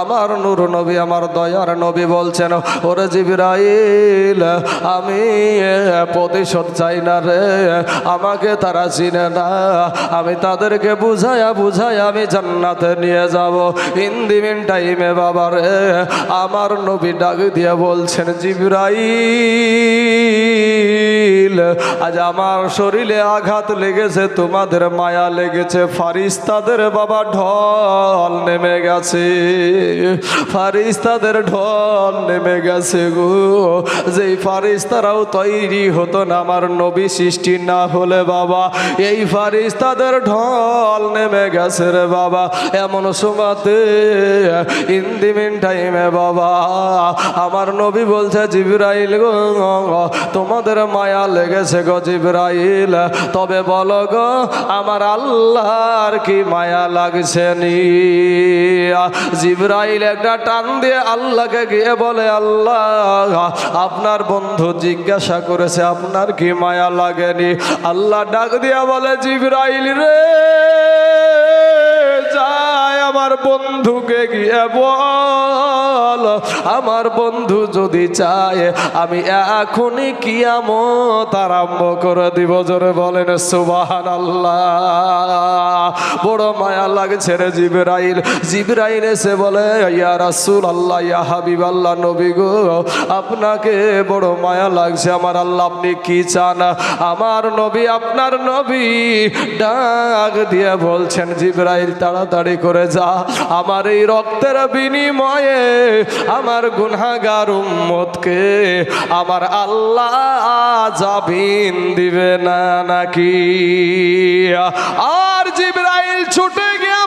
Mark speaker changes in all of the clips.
Speaker 1: আমার নূর নবী, আমার দয়ার নবী বলছেন, ওরে জিবরাইল, আমি প্রতিশোধ চাই না রে, আমাকে তারা চিনে না। আমি তাদেরকে বুঝায়া বুঝায়া আমি জান্নাতে নিয়ে যাব। ইন্দিমিন টাইমে বাবা রে, আমার নবী ডাক দিয়ে বলছেন, জিবরাইল। আজ আমার শরীরে আঘাত লেগেছে, তোমাদের মায়া লেগেছে, ফারিস্তাদের বাবা ঢল নেমে গেছে। ফারিস্তাদের ঢল নেমে গেছে গো। যেই ফারিস্তারাও তৈরি হতো না, আমার নবী সৃষ্টি না হলে বাবা, এই ফারিস্তাদের ঢল নেমে গেছে রে বাবা। এমন সময়তে ইন্দিমিন টাইমে বাবা, আমার নবী বলছে, জিবরাইল গো, তোমাদের মায়া লেগেছে গো জিবরাইল। তবে বলো গো, আমার আল্লাহর কি মায়া লাগছে নি? জিবরাইল একটা টান দিয়ে আল্লাহকে গিয়ে বলে, আল্লাহ, আপনার বন্ধু জিজ্ঞাসা করেছে, আপনার কি মায়া লাগেনি? আল্লাহ ডাক দিয়া বলে, জিবরাইল রে যায় আমার বন্ধুকে গিয়ে বল, আমার বন্ধু যদি চায়, আমি এখনই কিয়ামত আরম্ভ করে দিব। জোরে বলেন সুবাহান আল্লাহ বড় মায়া লাগছে রে জিবরাইল। জিবরাইল এসে বলে, ইয়া রাসূল আল্লাহ ইয়া হাবিব আল্লাহ নবী গো, আপনাকে বড় মায়া লাগছে। আমার আল্লাহ আপনি কি চান? আমার নবী, আপনার নবী ডাক দিয়ে বলছেন, জিবরাইল, তাড়াতাড়ি করে যা। আমার এই রক্তের বিনিময়ে আমার গুনাগার উম্মতকে আমার আল্লাহ জাবিন দিবে না নাকি? আর জিব্রাইল ছুটে গিয়ে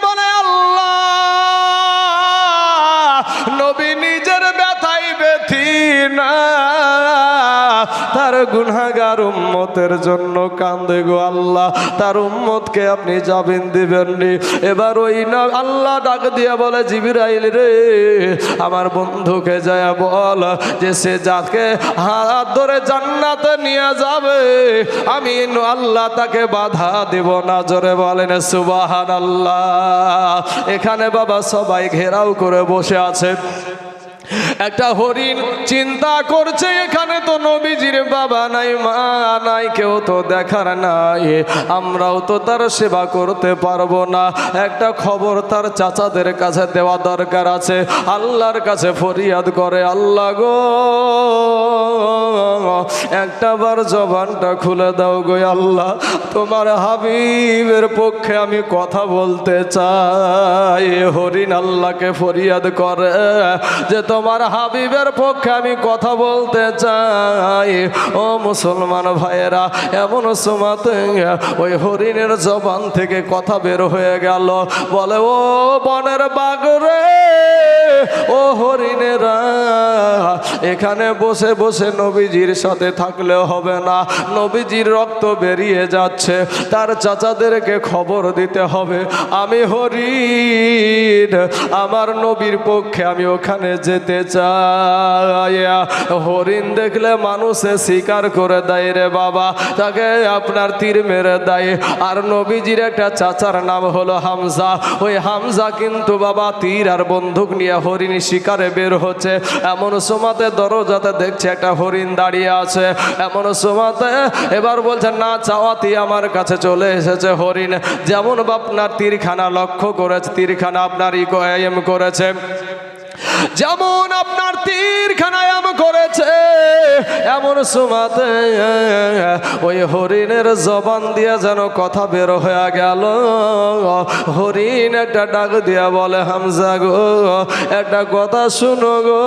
Speaker 1: গুনাগার উম্মতের জন্য কান্দে গো আল্লাহ। তার উম্মতকে আপনি যাবেন দিবেননি। এবার ওই না আল্লাহ ডাক দিয়ে বলে, জিবিরাইল রে, আমার বন্ধুকে যায় বল যে সে যাকে হাত ধরে জান্নাতে নিয়ে যাবে। আমি আল্লাহ তাকে বাধা দেব না। জোরে বলেন সুবাহান আল্লাহ এখানে বাবা সবাই ঘেরাও করে বসে আছে একটা হরিণ চিন্তা করছে, এখানে তো নবীজির বাবা নাই, মা নাই, কেউ তো দেখার নাই। আমরাও তো তার সেবা করতে পারব না। একটা খবর তার চাচাদের কাছে দেওয়া দরকার আছে। আল্লাহর কাছে ফরিয়াদ করে, আল্লাহ গো, একটা বার জবানটা খুলে দাও গো আল্লাহ। তোমার হাবিবের পক্ষে আমি কথা বলতে চাই। হরিণ আল্লাহকে ফরিয়াদ করে যে তোমার হাবিবের পক্ষে আমি কথা বলতে চাই। ও মুসলমান ভাইয়েরা, এমন সময়তে ওই হরিণের জবান থেকে কথা বের হয়ে গেল। বলে, ও বনের বাগরে, ও হরিণেরা, এখানে বসে বসে নবীজির সাথে থাকলে হবে না। নবীজির রক্ত বেরিয়ে যাচ্ছে, তার চাচাদেরকে খবর দিতে হবে। আমি হরিণ, আমার নবীর পক্ষে আমি ওখানে যেতে চাই হরিণ দেখলে মানুষে স্বীকার করে দেয় রে বাবা। তাকে আপনার তীর মেরে দেয়। আর নবীজির একটা চাচার নাম হলো হামজা। ওই হামজা কিন্তু বাবা তীর আর বন্দুক নিয়ে হরিণ শিকারে বের হচ্ছে। এমন সময়তে দরজাতে দেখছে একটা হরিণ দাঁড়িয়ে আছে। এমন সময়তে এবার বলছে, না, চাওয়াতি আমার কাছে চলে এসেছে হরিণ। যেমন আপনার তীরখানা লক্ষ্য করেছে, তীরখানা আপনার ইকো এম করেছে। যেমন আপনার তীরখানায়াম করেছে, এমন সুমাতে ওই হরিণের জবান দিয়ে যেন কথা বের হয়ে গেল। হরিণ একটা ডাক দিয়া বলে, হামজা গো, একটা কথা শুনো গো,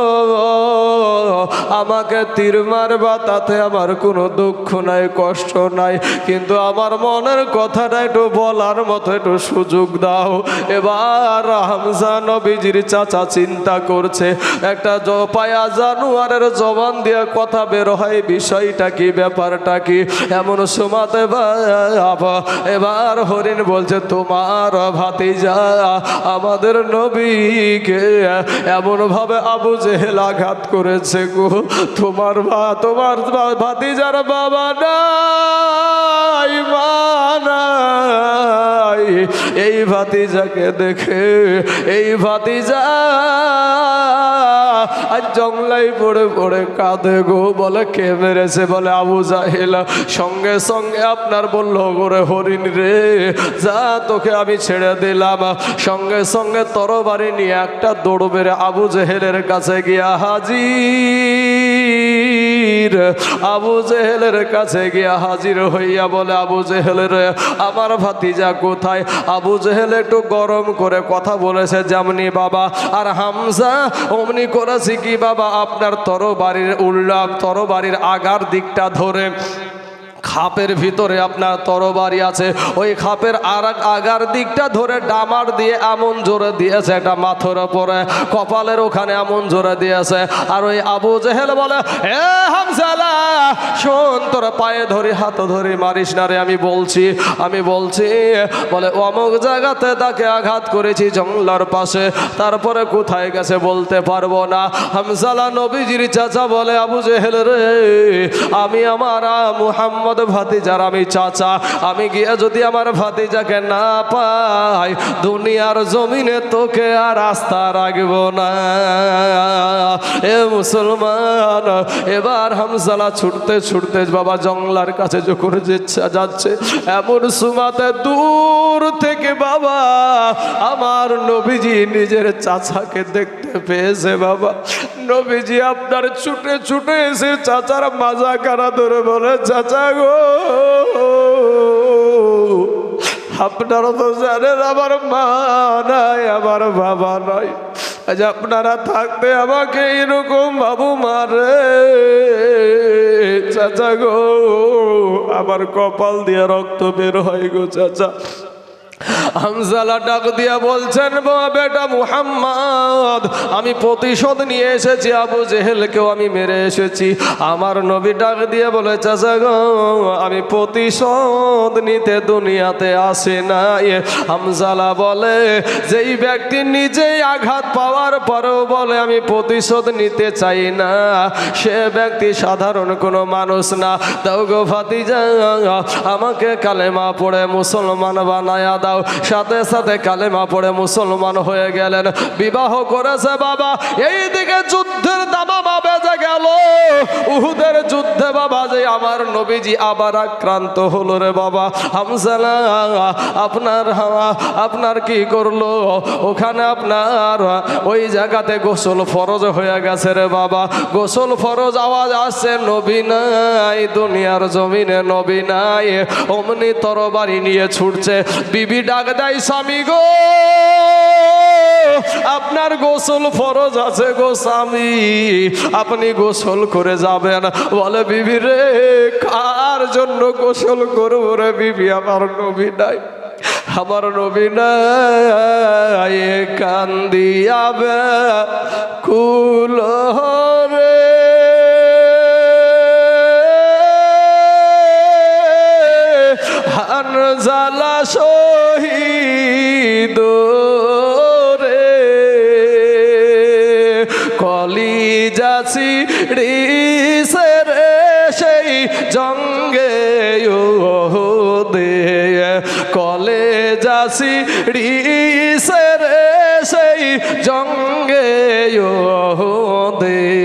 Speaker 1: আমাকে তীর মারবা, তাতে আমার কোনো দুঃখ নাই, কষ্ট নাই, কিন্তু আমার মনের কথাটা একটু বলার মতো একটু সুযোগ দাও। এবার হামজা নবীজির চাচা চিন্তা করছে। একটা জপায়া জানুয়ারের জবান দিয়ে কথা বের হয়, বিষয়টা কি, ব্যাপারটা কি? এমন সময়তে এবার হরিণ বলছে, তোমার ভাতিজা আমাদের নবীকে এমন ভাবে আবু জেহেল আঘাত করেছে গো। তোমার বা তোমার বা- ভাতিজার বাবা নাই, মা এই ভাতিজাকে দেখে, এই ভাতিজা আর জংলাই পড়ে পড়ে কাঁদে গো, বলে কে মেরেছে? বলে আবু জাহেল। সঙ্গে সঙ্গে আপনার বলল করে হরিণ রে, যা তোকে আমি ছেড়ে দিলাম। সঙ্গে সঙ্গে তরবারি নিয়ে একটা দৌড় বেড়ে আবু জেহেলের কাছে গিয়া হাজির আবু জেহেলের কাছে গিয়া হাজির হইয়া বলে, আবু জেহেলের আমার ভাতিজা কোথায়? আবু জেহেল একটু গরম করে কথা বলেছে যেমনি বাবা, আর হামজা, অমনি করেছি কি বাবা? আপনার তরবারির উল্লাপ, তরবারির আগার দিকটা ধরে। খাপের ভিতরে আপনার তরবারি আছে। ওই খাপের আর আগার দিকটা ধরে ডামার দিয়ে এমন জোরে দিয়েছে এটা মাথার ওপরে কপালের ওখানে এমন জোরে দিয়েছে। আর ওই আবু জেহেল বলে হে হামসালা শোন, তোর পায়ে ধরি, হাত ধরি, মারিস না রে, আমি বলছি আমি বলছি। বলে, অমুক জায়গাতে তাকে আঘাত করেছি জঙ্গলার পাশে। তারপরে কোথায় গেছে বলতে পারব না। হামসালা নবীজির চাচা বলে, আবু জেহেল রে, আমি আমার মুহাম্মদ ভাতিজার আমি চাচা। আমি গিয়ে যদি আমার ভাতিজাকে না পাই, দুনিয়ার জমিনে তোকে আর আস্থা রাখব না। এ মুসলমান, এবার হামসালা ছুটতে ছুটতে বাবা জংলার কাছে যখন যাচ্ছে, এমন সুমাতে দূর থেকে বাবা আমার নবীজি নিজের চাচাকে দেখতে পেয়েছে বাবা। নবীজি আপনার ছুটে ছুটে এসে চাচার মাজা কারা ধরে বলে, চাচা গো আপনারা তো জানেন আমার মা নাই, আমার বাবা নাই। আজ আপনারা থাকতে আমাকে এরকম বাবু মারে। চাচা গো, আমার কপাল দিয়ে রক্ত বের হয় গো, চাচা। হামজালা ডাক দিয়া বলছেন বেটা মুহাম্মদ, আমি প্রতিশোধ নিয়ে এসেছি, আবু জেহেলকেও আমি মেরে এসেছি। আমার নবী ডাক দিয়ে বলে, চাচা আমি প্রতিশোধ নিতে দুনিয়াতে আসে না হামজালা বলে, যেই ব্যক্তি নিজেই আঘাত পাওয়ার পরেও বলে, আমি প্রতিশোধ নিতে চাই না। সে ব্যক্তি সাধারণ কোনো মানুষ না। দাও গো ভাতিজা, আমাকে কালেমা পড়ে মুসলমান বানায়া দাও। সাথে সাথে কালেমা পড়ে মুসলমান হয়ে গেলেন। বিবাহ করেছে বাবা। এই দিকে যুদ্ধের দামা বেজে গেল। উহুদের যুদ্ধে বাবা যে আমার নবীজি আবার আক্রান্ত হলো রে বাবা। হামসালা আপনার আপনার কি করল? ওখানে আপনার ওই জায়গাতে গোসল ফরজ হয়ে গেছে রে বাবা। গোসল ফরজ আওয়াজ আসছে, নবী নাই, দুনিয়ার জমিনে নবী নাই, অমনি তরবারি নিয়ে ছুটছে, বিবি ডাক দেয় স্বামী গো। আপনার গোসল ফরজ আছে গো স্বামী। আপনি গোসল করে যাবেন। বলে, বিবি রে, কার জন্য গোসল করব রে বিবি? আমার নবী নাই, আমার নবী নাই। কান্দিয়াবে কুল হানজালা শহীদ রে। কলি যাচ্ছি রিসে রে সেই জঙ্গে দে কলে যাচ্ছি রিসে রে সেই জঙ্গে দে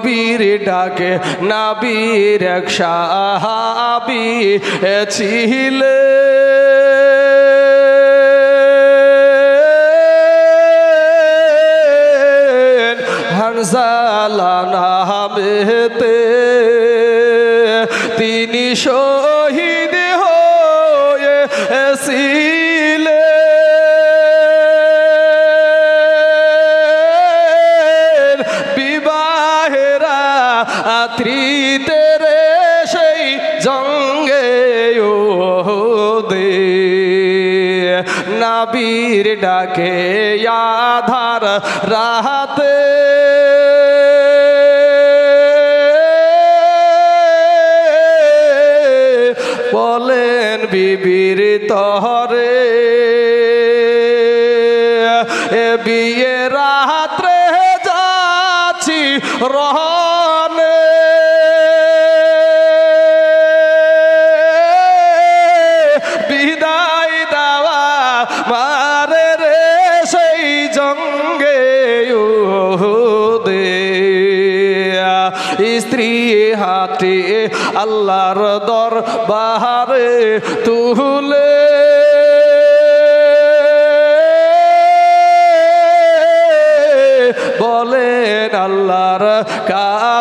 Speaker 1: নবীর ডাকে নাবির সাহাবি ছিলে হানসালা নামেতে তিনি শহীদ নাবির ডাকে আধার রাহাতে বলেন বিবির তহরে এ বিয়ে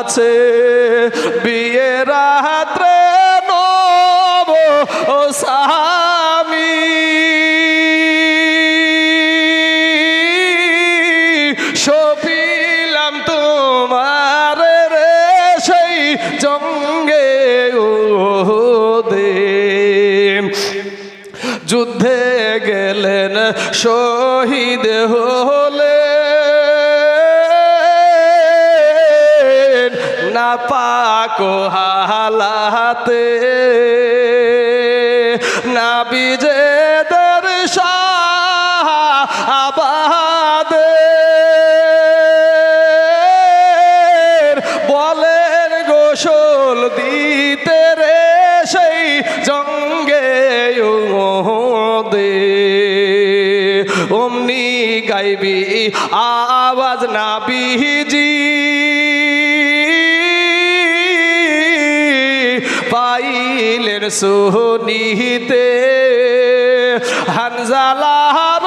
Speaker 1: কাছে পাইলেন সোনিতে হানজালার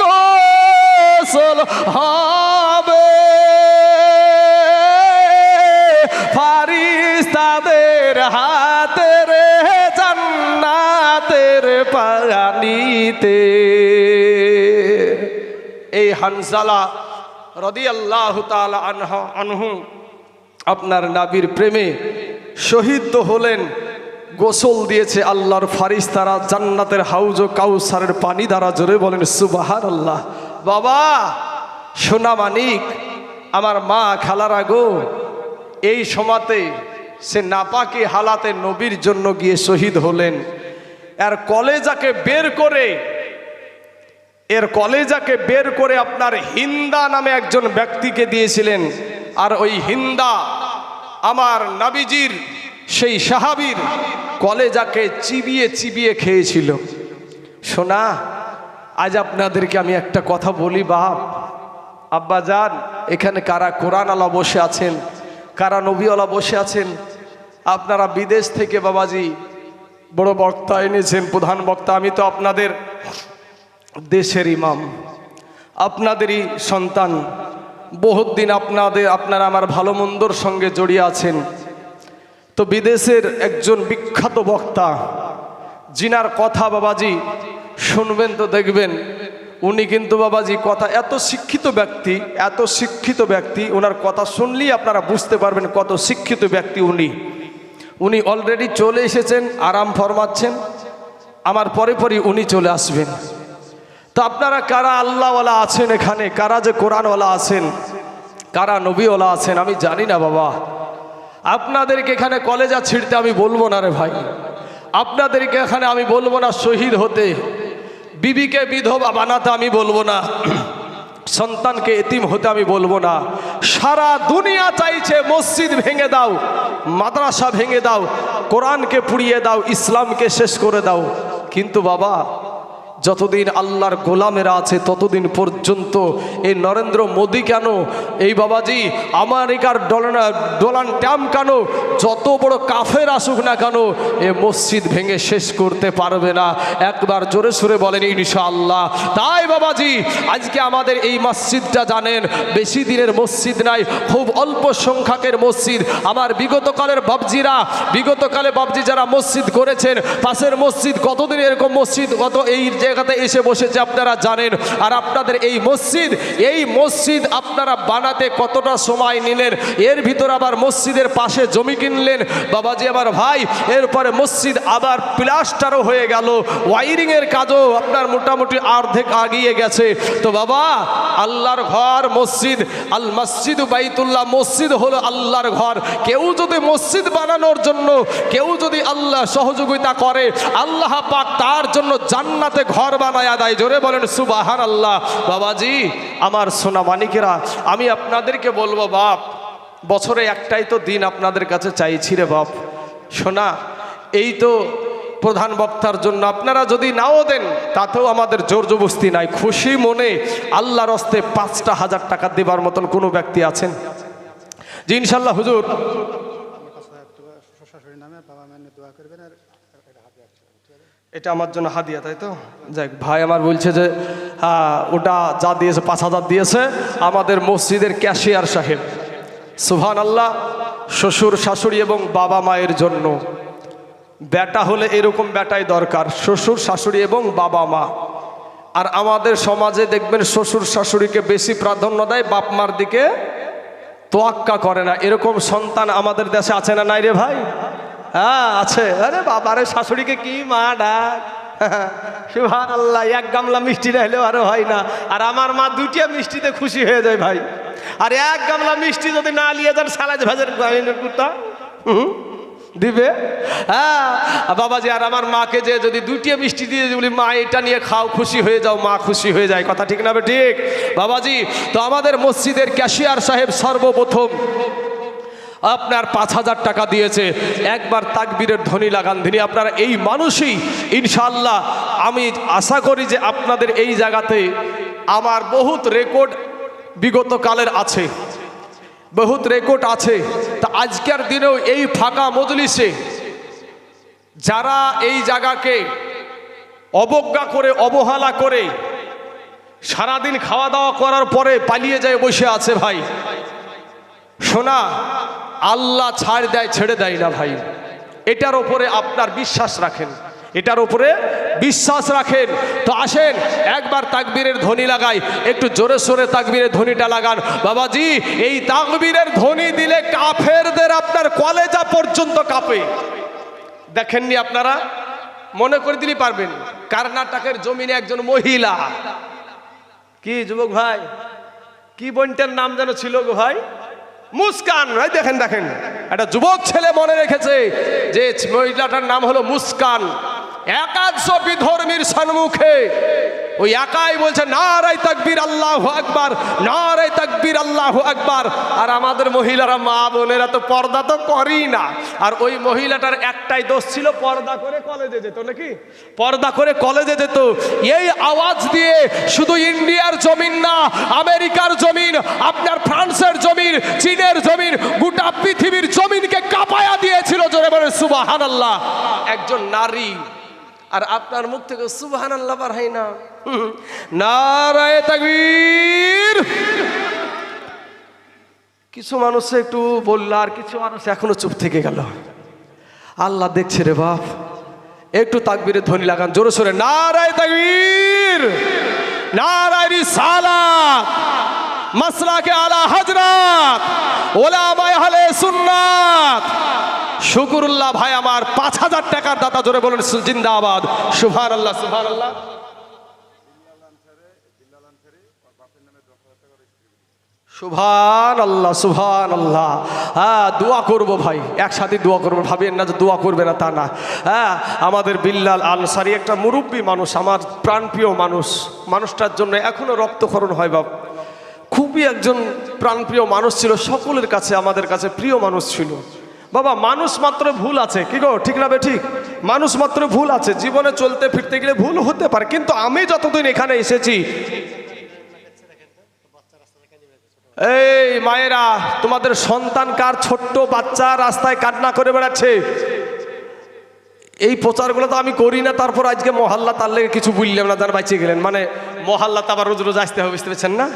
Speaker 1: গোসল হবে। ফারিস্তাদের হাতের, জান্নাতের পানিতে। এই হানজালা রদি আল্লাহ আনহু আপনার নাবির প্রেমে শহীদ হলেন। গোসল দিয়েছে আল্লাহর ফারিস তারা জান্নাতের হাউজ ও কাউসারের পানি দ্বারা জোরে বলেন সুবাহার আল্লাহ বাবা, সোনা মানিক, আমার মা খালারা আগো এই সমাতে সে নাপাকি হালাতে নবীর জন্য গিয়ে শহীদ হলেন। আর কলেজাকে বের করে, এর কলেজাকে বের করে আপনার হিন্দা নামে একজন ব্যক্তিকে দিয়েছিলেন। আর ওই হিন্দা আমার নাবিজির, সেই সাহাবির কলেজাকে চিবিয়ে চিবিয়ে খেয়েছিল। শোনা আজ আপনাদেরকে আমি একটা কথা বলি বাপ। আব্বা যান এখানে কারা কোরআন আলা বসে আছেন, কারা নবীওয়ালা বসে আছেন, আপনারা বিদেশ থেকে বাবাজি, বড় বক্তা এনেছেন, প্রধান বক্তা, আমি তো আপনাদের দেশের ইমাম, আপনাদেরই সন্তান। বহুত দিন আপনাদের, আপনারা আমার ভালো মন্দর সঙ্গে জড়িয়ে আছেন। তো বিদেশের একজন বিখ্যাত বক্তা, জিনার কথা বাবাজি শুনবেন তো দেখবেন, উনি কিন্তু বাবাজি কথা, এত শিক্ষিত ব্যক্তি, এত শিক্ষিত ব্যক্তি ওনার কথা শুনলেই আপনারা বুঝতে পারবেন কত শিক্ষিত ব্যক্তি উনি। উনি অলরেডি চলে এসেছেন, আরাম ফরমাচ্ছেন, আমার পরে পরই উনি চলে আসবেন। তো আপনারা কারা আল্লাহওয়ালা আছেন এখানে? কারা যে কোরআনওয়ালা আছেন? কারা নবীওয়ালা আছেন? আমি জানি না বাবা। আপনাদেরকে এখানে কলেজা ছিঁড়তে আমি বলব না রে ভাই। আপনাদেরকে এখানে আমি বলব না শহীদ হতে। বিবিকে বিধবা বানাতে আমি বলব না। সন্তানকে এতিম হতে আমি বলব না। সারা দুনিয়া চাইছে মসজিদ ভেঙে দাও, মাদ্রাসা ভেঙে দাও, কোরআনকে পুড়িয়ে দাও, ইসলামকে শেষ করে দাও। কিন্তু বাবা যতদিন আল্লাহর গোলামেরা আছে, ততদিন পর্যন্ত এই নরেন্দ্র মোদী কেন, এই বাবাজি, আমেরিকার ডলানা ডোনাল্ড ট্রাম্প কেন, যত বড় কাফের আসুক না কেন, এ মসজিদ ভেঙে শেষ করতে পারবে না। একবার জোরে সুরে বলেন, ইনশাআল্লাহ। তাই বাবাজি, আজকে আমাদের এই মসজিদটা জানেন, বেশি দিনের মসজিদ নাই, খুব অল্প সংখ্যকের মসজিদ। আমার বিগতকালের বাবজিরা বিগতকালে বাবজি যারা মসজিদ করেছেন, পাশের মসজিদ কতদিন এরকম মসজিদ, কত এই জায়গাতে এসে বসেছে, আপনারা জানেন। আর আপনাদের এই মসজিদ এই মসজিদ আপনারা বানাতে কতটা সময় নিলেন? এর ভিতর আবার মসজিদের পাশে জমি কিনলেন। বাবাজি আমার ভাই, এরপরে মসজিদ আবার প্লাস্টারও হয়ে গেল। ওয়াইরিংয়ের কাজও আপনার মোটামুটি অর্ধেক আগিয়ে গেছে। তো বাবা, আল্লাহর ঘর মসজিদ, আল মসজিদ বাইতুল্লাহ, মসজিদ হলো আল্লাহর ঘর। কেউ যদি মসজিদ বানানোর জন্য, কেউ যদি আল্লাহ সহযোগিতা করে, আল্লাহ পাক তার জন্য জান্নাতে ঘর বানায় দেয়। জোরে বলেন সুবাহান আল্লাহ বাবাজি, আমার সোনা মানিকেরা, আমি আপনাদেরকে বলব, বাপ, বছরে একটাই তো দিন আপনাদের কাছে চাইছি রে বাপ। শোনা এই তো প্রধান বক্তার জন্য আপনারা যদি নাও দেন, তাতেও আমাদের জোর জবস্তি নাই। খুশি মনে আল্লাহর হস্তে পাঁচটা হাজার টাকা দেবার মতন কোনো ব্যক্তি আছেন? জি, ইনশাল্লাহ, হুজুর।
Speaker 2: সরাসরি নামে
Speaker 1: এটা আমার জন্য হাদিয়া তাই তো? যাক ভাই আমার বলছে যে হ্যাঁ, ওটা যা দিয়েছে পাঁচ হাজার দিয়েছে আমাদের মসজিদের ক্যাশিয়ার সাহেব। সুহান আল্লাহ শ্বশুর শাশুড়ি এবং বাবা মায়ের জন্য। ব্যাটা হলে এরকম ব্যাটাই দরকার শ্বশুর শাশুড়ি এবং বাবা মা। আর আমাদের সমাজে দেখবেন শ্বশুর শাশুড়িকে বেশি প্রাধান্য দেয় বাপ মার দিকে তোয়াক্কা করে না। এরকম সন্তান আমাদের দেশে আছে না নাই রে ভাই? হ্যাঁ আছে। আরে বাবারে শাশুড়িকে কি মা ডাক? সুভান আল্লাহ এক গামলা মিষ্টি না হলেও আরও হয় না। আর আমার মা দুটিয়া মিষ্টিতে খুশি হয়ে যায় ভাই। আর এক গামলা মিষ্টি যদি না নিয়ে যান সালাজ ভাজের কুর্তা দিবে? হ্যাঁ বাবাজি, আর আমার মাকে যে যদি দুটিয়ে মিষ্টি দিয়ে বলি, মা, এটা নিয়ে খাও, খুশি হয়ে যাও, মা খুশি হয়ে যায়। কথা ঠিক না ঠিক? বাবাজি, তো আমাদের মসজিদের ক্যাশিয়ার সাহেব সর্বপ্রথম আপনার পাঁচ হাজার টাকা দিয়েছে। একবার তাকবীরের ধ্বনি লাগান। তিনি আপনারা এই মানুষই। ইনশাল্লাহ আমি আশা করি যে আপনাদের এই জায়গাতে আমার বহুত রেকর্ড বিগত কালের আছে। বহুত রেকর্ড আছে। তা আজকের দিনেও এই ফাঁকা মজলিসে যারা এই জায়গাকে অবজ্ঞা করে, অবহেলা করে, সারাদিন খাওয়া দাওয়া করার পরে পালিয়ে যায় বসে আছে ভাই। শোনা আল্লাহ ছাড় দেয়, ছেড়ে দেয় না ভাই। এটার ওপরে আপনার বিশ্বাস রাখেন। এটার উপরে বিশ্বাস রাখেন। তো আসেন, একবার তাকবীরের ধ্বনি লাগাই। একটু জোরে সোরে তাকবীরের ধ্বনিটা লাগান। বাবাজি, এই তাকবীরের ধ্বনি দিলে কাফেরদের আপনার কলেজা পর্যন্ত কাঁপে। দেখেননি আপনারা? মনে করে দিলেই পারবেন। কর্ণাটকের জমিনে একজন মহিলা। কি যুবক ভাই? কি বোনটার নাম যেন ছিল গো ভাই? মুস্কান ভাই দেখেন দেখেন। একটা যুবক ছেলে মনে রেখেছে যে মহিলাটার নাম হলো মুস্কান। একাদশ বিধর্মীর সম্মুখে ওই একাই বলছে নারাই তাকবীর, আল্লাহ আকবার নারাই তাকবীর, আল্লাহ আকবার। আর আমাদের মহিলারা, মা বোনেরা তো পর্দা তো করেই না। আর ওই মহিলাটার একটাই দোষ ছিল, পর্দা করে কলেজে যেত নাকি? পর্দা করে কলেজে যেত। এই আওয়াজ দিয়ে শুধু ইন্ডিয়ার জমিন না, আমেরিকার জমিন, আপনার ফ্রান্সের জমিন, চীনের জমিন, গোটা পৃথিবীর জমিনকে কাঁপায়া দিয়েছিল, জোরে বলে সুবাহান আল্লাহ একজন নারী আর আপনার মুখ থেকে সুবাহান আল্লাহ হয় না। নারায়ে তাকবীর। কিছু মানুষ একটু বলল, আর কিছু মানুষ এখনও চুপ থেকে গেল। আল্লাহ দেখছে রে বাপ, একটু তাকবীরের ধ্বনি লাগান, জোরে সোরে, নারায় তাকবীর। নারায় রিসালাত। মাসলাকে আলা হজরত ওলামায়ে আহলে সুন্নাত। শুকুরুল্লাহ ভাই আমার পাঁচ হাজার টাকার দাতা জোরে বলুন জিন্দাবাদ। সুভান আল্লাহ সুভান আল্লাহ সুভান আল্লাহ সুভান আল্লাহ হ্যাঁ দোয়া করব ভাই, একসাথে দোয়া করব। ভাবেন না যে দোয়া করবে না তা না। হ্যাঁ আমাদের বিল্লাল আনসারি একটা মুরব্বী মানুষ, আমার প্রাণপ্রিয় মানুষ। মানুষটার জন্য এখনও রক্তক্ষরণ হয় বাপ। খুবই একজন প্রাণপ্রিয় মানুষ ছিল, সকলের কাছে, আমাদের কাছে প্রিয় মানুষ ছিল। বাবা, মানুষ মাত্র ভুল আছে। কি গো? ঠিক না ঠিক? মানুষ মাত্র ভুল আছে। জীবনে চলতে, ফিরতে গেলে ভুল হতে পারে, কিন্তু আমি যতদিন এখানে এসেছি, এই মায়েরা, তোমাদের সন্তান কার ছোট্ট বাচ্চা রাস্তায় কান্না করে বেড়াচ্ছে? এই প্রচারগুলো তো আমি করি না, তারপর আজকে মহাল্লা তার লেগে কিছু বললাম না, তার বাঁচিয়ে গেলেন। মানে মহল্লা তো আবার রোজ রোজ আসতে হবে, বুঝতে পেরেছেন না?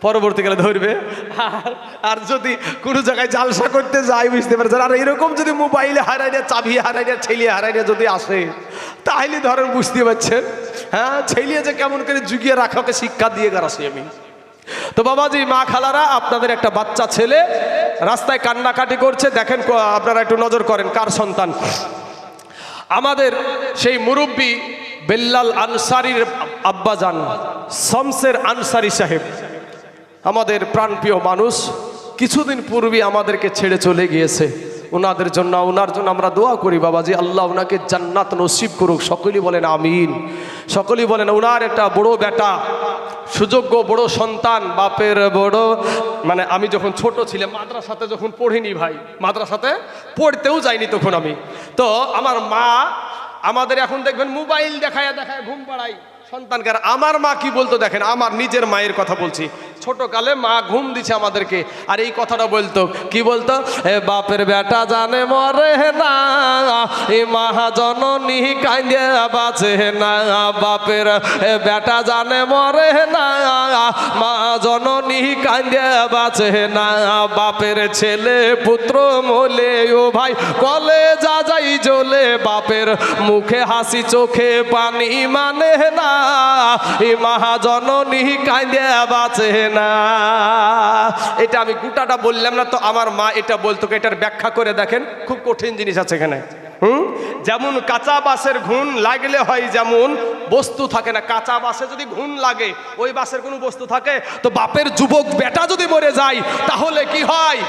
Speaker 1: পরবর্তীকালে ধরবে। আর- আর যদি কোনো জায়গায় জালসা করতে যাই বুঝতে পারছেন? আর এরকম যদি মোবাইলে হারাইয়া চাবি হারাইয়া ছেলে হারাইয়া যদি আসে, তাহলে ধরেন বুঝতে পারছেন হ্যাঁ? ছেলিয়ে যে কেমন করে জুগিয়ে রাখাকে শিক্ষা দিয়ে গেছি আমি। তো বাবাজি, মা খালারা, আপনাদের একটা বাচ্চা ছেলে রাস্তায় কান্নাকাটি করছে। দেখেন আপনারা একটু নজর করেন, কার সন্তান? আমাদের সেই মুরব্বী বেল্লাল আনসারির আব্বাজান, শমসের আনসারি সাহেব। আমাদের প্রাণপ্রিয় মানুষ কিছুদিন পূর্বে আমাদেরকে ছেড়ে চলে গিয়েছে। ওনাদের জন্য, ওনার জন্য আমরা দোয়া করি, বাবাজি, আল্লাহ ওনাকে জান্নাত নসিব করুক। সকলেই বলেন আমিন। সকলেই বলেন, ওনার একটা বড় বেটা, সুযোগ্য বড় সন্তান, বাপের বড় মানে আমি যখন ছোট ছিলাম, মাদ্রাসাতে যখন পড়িনি ভাই, মাদ্রাসাতে পড়তেও যাইনি তখন আমি। তো আমার মা, আমাদের এখন দেখবেন মোবাইল দেখায় দেখায় ঘুম পাড়াই সন্তানকে আর আমার মা কি বলতো দেখেন, আমার নিজের মায়ের কথা বলছি। ছোটকালে মা ঘুম দিছে আমাদেরকে, আর এই কথাটা বলতো, কি বলতো? এ বাপের বেটা জানে মরে না, এ মহাজননী কান্দে বাঁচে না, বাপের বেটা জানে মরে না মা জননী কান্দে বাঁচে না, বাপের ছেলে পুত্র মোলে, ও ভাই কলে যা যাই জ্বলে, বাপের মুখে হাসি চোখে পানি মানে না এই মহাজননী কান্দে বাঁচে না। এটা আমি গোটাটা বললাম না, তো আমার মা এটা বলতো এটার ব্যাখ্যা করে দেখেন, খুব কঠিন জিনিস আছে এখানে। হুম? যেমন কাঁচা বাসের ঘুণ লাগলে হয় যেমন, বস্তু থাকে না, কাঁচা বাসে যদি ঘুণ লাগে, ওই বাসের কোনো বস্তু থাকে, তো বাপের যুবক বেটা যদি মরে যায়, তাহলে কি হয়?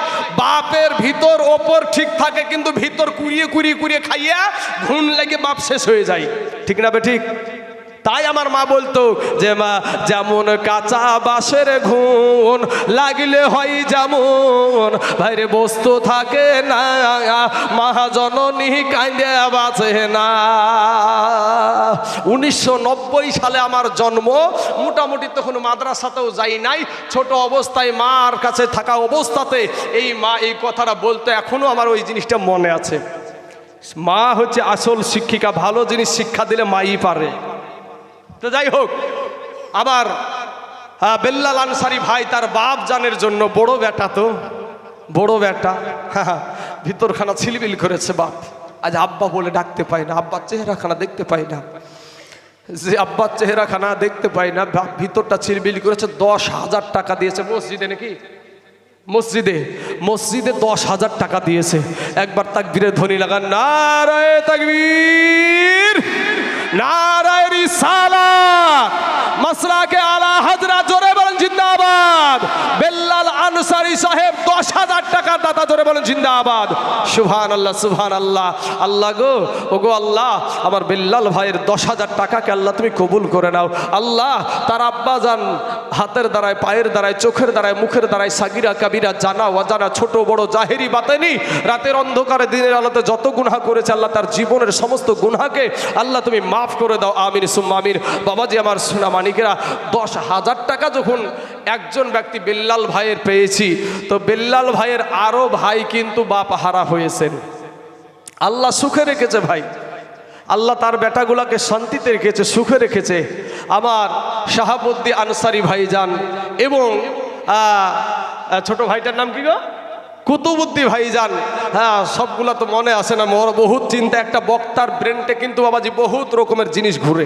Speaker 1: বাপের ভিতর ওপর ঠিক থাকে, কিন্তু ভিতর কুড়িয়ে কুড়িয়ে কুড়িয়ে খাইয়া ঘুণ লেগে বাপ শেষ হয়ে যায়। ঠিক না বে ঠিক? তাই আমার মা বলতো, যে মা, যেমন কাঁচা বাঁশের ঘুণ লাগলে হয় যেমন, ভাইরে বস্তু থাকে না, মহাজননী কান্দে বাঁচে না। উনিশশো নব্বই সালে আমার জন্ম, মোটামুটি তখন মাদ্রাসাতেও যাই নাই, ছোট অবস্থায় মার কাছে থাকা অবস্থাতে এই মা এই কথাটা বলতো, এখনও আমার ওই জিনিসটা মনে আছে। মা হচ্ছে আসল শিক্ষিকা, ভালো জিনিস শিক্ষা দিলে মাই পারে। তো যাই হোক আবার আহ, বেল্লাল আনসারি ভাই তার বাপ জানের জন্য বড় বেটা তো বড় বেটা হ্যাঁ, ভিতরখানা ছিলবিল করেছে বাপ। আজ আব্বা বলে ডাকতে পাই না আব্বার চেহারাখানা দেখতে পাই না। যে আব্বার চেহারাখানা দেখতে পাই না ভিতরটা ছিলবিল করেছে দশ হাজার টাকা দিয়েছে মসজিদে নাকি? মসজিদে মসজিদে দশ হাজার টাকা দিয়েছে। একবার তাকবীরের ধ্বনি লাগান নারায় তাকবীর। নারায় রিসালাত। মাসরাকে আলা হাজরা জোরে বলেন জিন্দাবাদ। বেল্লাল আনসারি সাহেব, দশ হাজার টাকার দাতা জোরে বলেন, জিন্দাবাদ। সুবহান আল্লাহ সুবহান আল্লাহ আল্লাহ গো ও গো আল্লাহ, আমার বেল্লাল ভাইয়ের দশ হাজার টাকাকে আল্লাহ তুমি কবুল করে নাও। আল্লাহ, তার আব্বা যান, হাতের দ্বারায়, পায়ের দ্বারায়, চোখের দ্বারায়, মুখের দ্বারায়, সাগিরা, কাবিরা, জানা, অজানা, ছোট, বড়, জাহেরি, বাতেনি, রাতের অন্ধকারে, দিনের আলোতে যত গুনাহ করেছে আল্লাহ, তার জীবনের সমস্ত গুনাহকে আল্লাহ তুমি মাফ করে দাও। আমির সুম্মা আমির বাবাজি, আমার সোনা মানিকেরা, দশ হাজার টাকা যখন একজন ব্যক্তি বিল্লাল ভাইয়ের পেয়েছি তো বেল্লাল ভাইয়ের আরও ভাই কিন্তু বাপ হারা হয়েছেন। আল্লাহ সুখে রেখেছে ভাই। আল্লাহ তার বেটাগুলাকে শান্তিতে রেখেছে, সুখে রেখেছে। আমার শাহাবুদ্দি আনসারি ভাই যান এবং ছোট ভাইটার নাম কি গো? কুতুবুদ্দি ভাইজান হ্যাঁ সবগুলা তো মনে আসে না, মোর বহুত চিন্তা, একটা বক্তার ব্রেনটে কিন্তু বাবাজি বহুত রকমের জিনিস ঘুরে।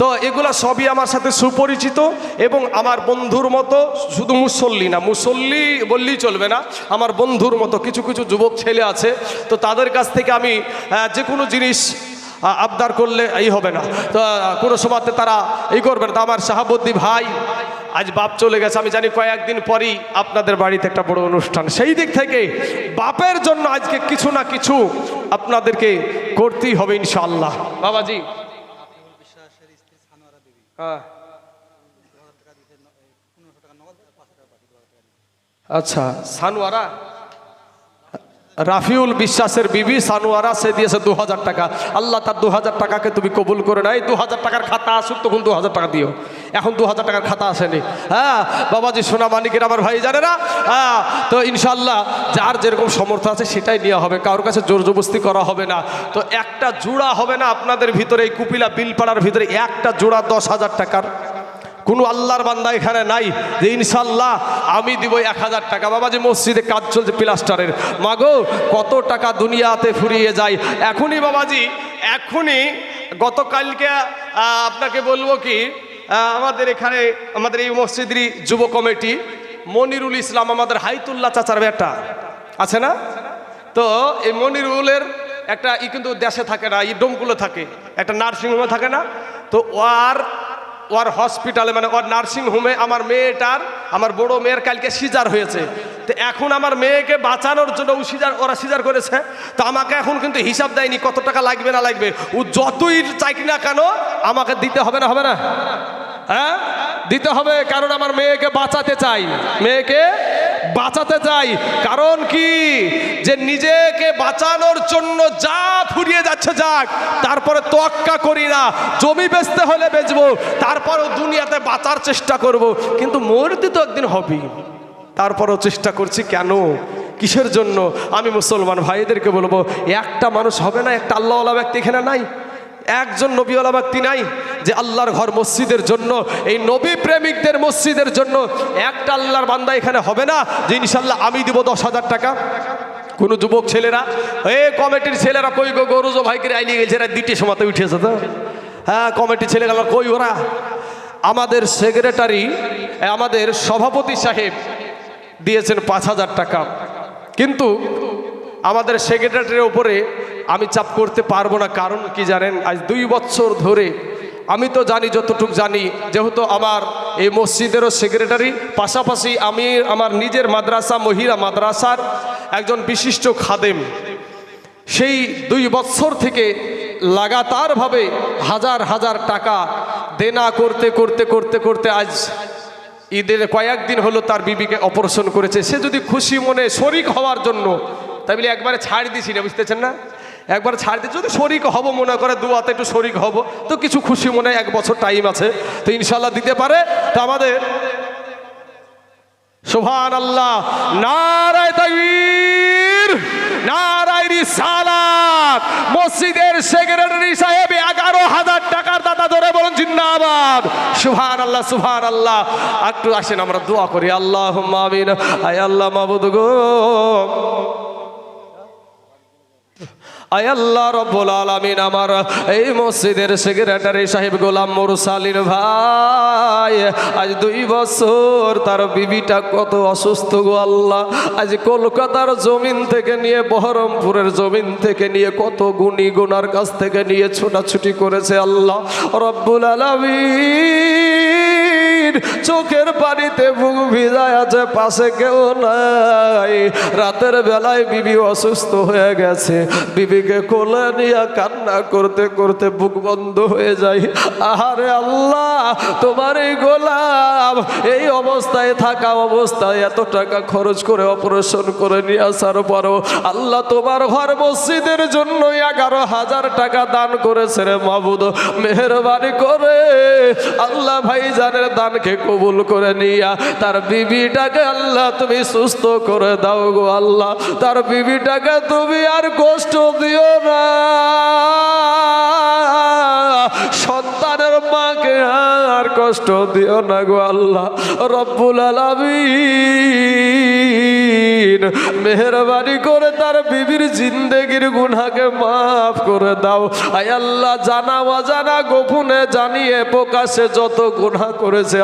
Speaker 1: তো এগুলা সবই আমার সাথে সুপরিচিত এবং আমার বন্ধুর মতো, শুধু মুসল্লি না, মুসল্লি বললেই চলবে না, আমার বন্ধুর মতো কিছু কিছু যুবক ছেলে আছে, তো তাদের কাছ থেকে আমি যে কোনো জিনিস আবদার করলে এই হবে না। তো কোনো সময়তে তারা এই করবে না। তো আমার শাহাবুদ্দি ভাই আজ বাপ চলে গেছে, আমি জানি কয়েকদিন পরই আপনাদের বাড়িতে একটা বড় অনুষ্ঠান। সেই দিক থেকে বাপের জন্য আজকে কিছু না কিছু আপনাদেরকে করতেই হবে ইনশাআল্লাহ। বাবাজি। হ্যাঁ। আচ্ছা সানোয়ারা? রাফিউল বিশ্বাসের বিবি সানোয়ারা, সে দিয়েছে দু হাজার টাকা। আল্লাহ তার দু হাজার টাকাকে তুমি কবুল করে নাই দু হাজার টাকার খাতা আসুক, তখন দু হাজার টাকা দিও। এখন দু হাজার টাকার খাতা আসেনি। হ্যাঁ বাবাজি সোনা মানিকের আমার ভাই জানে না হ্যাঁ তো ইনশাল্লাহ যার যেরকম সমর্থ আছে সেটাই নেওয়া হবে। কারোর কাছে জোর জবস্তি করা হবে না। তো একটা জোড়া হবে না আপনাদের ভিতরে, এই কুপিলা বিলপাড়ার ভিতরে, একটা জোড়া দশ হাজার টাকার। কোনো আল্লাহর বান্দা এখানে নাই যে ইনশাল্লাহ আমি দিব এক হাজার টাকা। বাবা যে মসজিদে কাজ চলছে প্লাস্টারের। মাগো, কত টাকা দুনিয়াতে ফুরিয়ে যায়। এখনই বাবাজি, এখনই গতকালকে আপনাকে বলব কি আমাদের এখানে, আমাদের এই মসজিদেরই যুব কমিটি, মনিরুল ইসলাম, আমাদের হাইতুল্লাহ চাচার বেটা। আছে না? তো এই মনিরুলের একটা ই কিন্তু দেশে থাকে না ই ডোমকুলো থাকে। একটা নার্সিংহোমে থাকে না? তো ওর ওর হসপিটালে মানে ওর নার্সিংহোমে আমার মেয়েটার, আমার বড় মেয়ের কালকে সিজার হয়েছে। তো এখন আমার মেয়েকে বাঁচানোর জন্য ও সিজার ওরা সিজার করেছে। তো আমাকে এখন কিন্তু হিসাব দেয়নি কত টাকা লাগবে না লাগবে। ও যতই চাইক না কেন, আমাকে দিতে হবে না হবে না? হ্যাঁ? দিতে হবে, কারণ আমার মেয়েকে বাঁচাতে চাই। মেয়েকে বাঁচাতে চাই। কারণ কি? যে নিজেকে বাঁচানোর জন্য যা ফুরিয়ে যাচ্ছে যাক, তারপরে তোয়াক্কা করি না। জমি বেচতে হলে বেচবো, তারপরও দুনিয়াতে বাঁচার চেষ্টা করব। কিন্তু মরতে তো একদিন হবেই। তারপরও চেষ্টা করছি কেন? কিসের জন্য? আমি মুসলমান ভাইদেরকে বলব, একটা মানুষ হবে না, একটা আল্লাহওয়ালা ব্যক্তি এখানে নাই? একজন নবীওয়ালা ব্যক্তি নাই যে আল্লাহর ঘর মসজিদের জন্য, এই নবী প্রেমিকদের মসজিদের জন্য একটা আল্লাহর বান্দা এখানে হবে না যে ইনশাল্লাহ আমি দিব দশ হাজার টাকা। কোনো যুবক ছেলেরা, এ কমিটির ছেলেরা কই গো গরুজো ভাইকে আইলিয়ে গেছে, এরা দ্বিতীয় সময়তে উঠেছে তো হ্যাঁ কমিটির গেল কই ওরা? আমাদের সেক্রেটারি আমাদের সভাপতি সাহেব দিয়েছেন পাঁচ হাজার টাকা। কিন্তু আমাদের সেক্রেটারির ওপরে আমি চাপ করতে পারব না। কারণ কি জানেন? আজ দুই বছর ধরে আমি তো জানি, যতটুকু জানি, যেহেতু আমার এই মসজিদেরও সেক্রেটারি পাশাপাশি আমি আমার নিজের মাদ্রাসা, মহিলা মাদ্রাসার একজন বিশিষ্ট খাদেম। সেই দুই বছর থেকে লাগাতারভাবে হাজার হাজার টাকা দেনা করতে করতে করতে করতে আজ ঈদের কয়েকদিন হলো তার বিবিকে অপারেশন করেছে। সে যদি খুশি মনে শরিক হওয়ার জন্য তাই বলে, একবারে ছাড় দিছি না বুঝতেছেন না? একবার ছাড় দিয়ে যদি শরিক হব মনে করে, দুয়াতে একটু শরিক হব, তো কিছু খুশি মনে এক বছর টাইম আছে, তো ইনশাল্লাহ দিতে পারে। তো আমাদের সুভান আল্লাহ নারায় তাকবীর নারায় রিসালাত, মসজিদের সেক্রেটারি সাহেব এগারো হাজার টাকার দাদা ধরে বলুন, জিন্দাবাদ। সুভান আল্লাহ সুভান আল্লাহ একটু আসেন, আমরা দোয়া করি আল্লাহ আমিন। আয় আল্লাহ মাবুদ গো। আয় আল্লাহ রব্বুল আলামিন আমার এই মসজিদের সেক্রেটারি সাহেব গোলাম মুরসালিন ভাই, আজ দুই বছর তার বিবিটা কত অসুস্থ গো আল্লাহ। আজ কলকাতার জমিন থেকে নিয়ে, বহরমপুরের জমিন থেকে নিয়ে কত গুণী গুনার কাছ থেকে নিয়ে ছোটাছুটি করেছে আল্লাহ। রব্বুল আলামিন চোখের পানিতে বুক ভিজায় আছে, পাশে কেউ নাই। রাতের বেলায় বিবি অসুস্থ হয়ে গেছে। বিবিকে কোলে নিয়ে কান্না করতে করতে বুক বন্ধ হয়ে যায়। আহারে আল্লাহ, তোমার এই গোলাম এই অবস্থায় থাকা অবস্থায় এত টাকা খরচ করে অপারেশন করে নিয়ে আসার পরও আল্লাহ তোমার ঘর মসজিদের জন্য এগারো হাজার টাকা দান করেছে রে মাবুদ মেহরবানি করে। আল্লাহ ভাই জানের দানকে কবুল করে নিয়া, তার বিবিটাকে আল্লাহ তুমি সুস্থ করে দাও গো আল্লাহ। তার বিবিটাকে তুমি আর কষ্ট দিও না। সন্তানের মাকে আর কষ্ট দিও না গো আল্লাহ। রব্বুল আলামিন, মেহরবানি করে তার বিবির জিন্দেগির গুনাকে মাফ করে দাও। আয় আল্লাহ, জানা অজানা গোপনে জানিয়ে প্রকাশে যত গুনাহ করেছে